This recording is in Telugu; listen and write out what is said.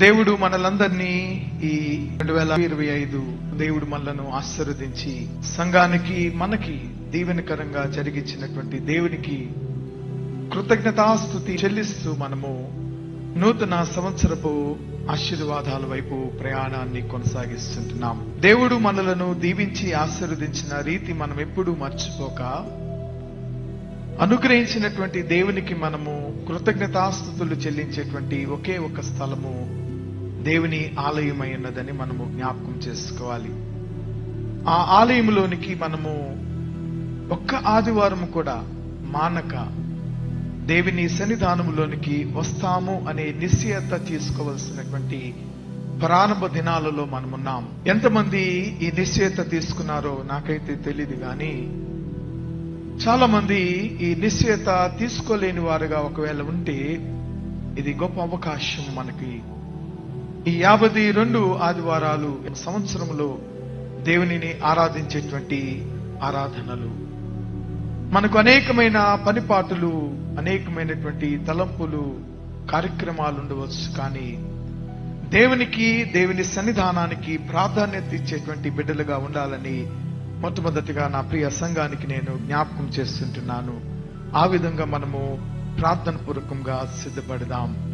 దేవుడు మనలందరినీ ఈ రెండు వేల ఇరవై ఐదు దేవుడు మనలను ఆశీర్వదించి సంఘానికి మనకి దీవెనకరంగా జరిగించినటువంటి దేవునికి కృతజ్ఞతాస్థుతి చెల్లిస్తూ మనము నూతన సంవత్సరపు ఆశీర్వాదాల వైపు ప్రయాణాన్ని కొనసాగిస్తుంటున్నాం. దేవుడు మనలను దీవించి ఆశీర్వదించిన రీతి మనం ఎప్పుడూ మర్చిపోక అనుగ్రహించినటువంటి దేవునికి మనము కృతజ్ఞతాస్థుతులు చెల్లించేటువంటి ఒకే ఒక స్థలము దేవుని ఆలయమై ఉన్నదని మనము జ్ఞాపకం చేసుకోవాలి. ఆ ఆలయంలోనికి మనము ఒక్క ఆదివారం కూడా మానక దేవుని సన్నిధానములోనికి వస్తాము అనే నిశ్చయత తీసుకోవలసినటువంటి ప్రారంభ దినాలలో మనమున్నాం. ఎంతమంది ఈ నిశ్చయత తీసుకున్నారో నాకైతే తెలియదు కానీ చాలా మంది ఈ నిశ్చయత తీసుకోలేని వారుగా ఒకవేళ ఉంటే ఇది గొప్ప అవకాశం మనకి. ఈ యాభై రెండు ఆదివారాలు సంవత్సరంలో దేవునిని ఆరాధించేటువంటి ఆరాధనలు. మనకు అనేకమైన పనిపాటులు అనేకమైనటువంటి తలంపులు కార్యక్రమాలు ఉండవచ్చు కానీ దేవునికి దేవుని సన్నిధానానికి ప్రాధాన్యత ఇచ్చేటువంటి బిడ్డలుగా ఉండాలని మొట్టమొదటిగా నా ప్రియ సంఘానికి నేను జ్ఞాపకం చేస్తుంటున్నాను. ఆ విధంగా మనము ప్రార్థన పూర్వకంగా సిద్ధపడదాం.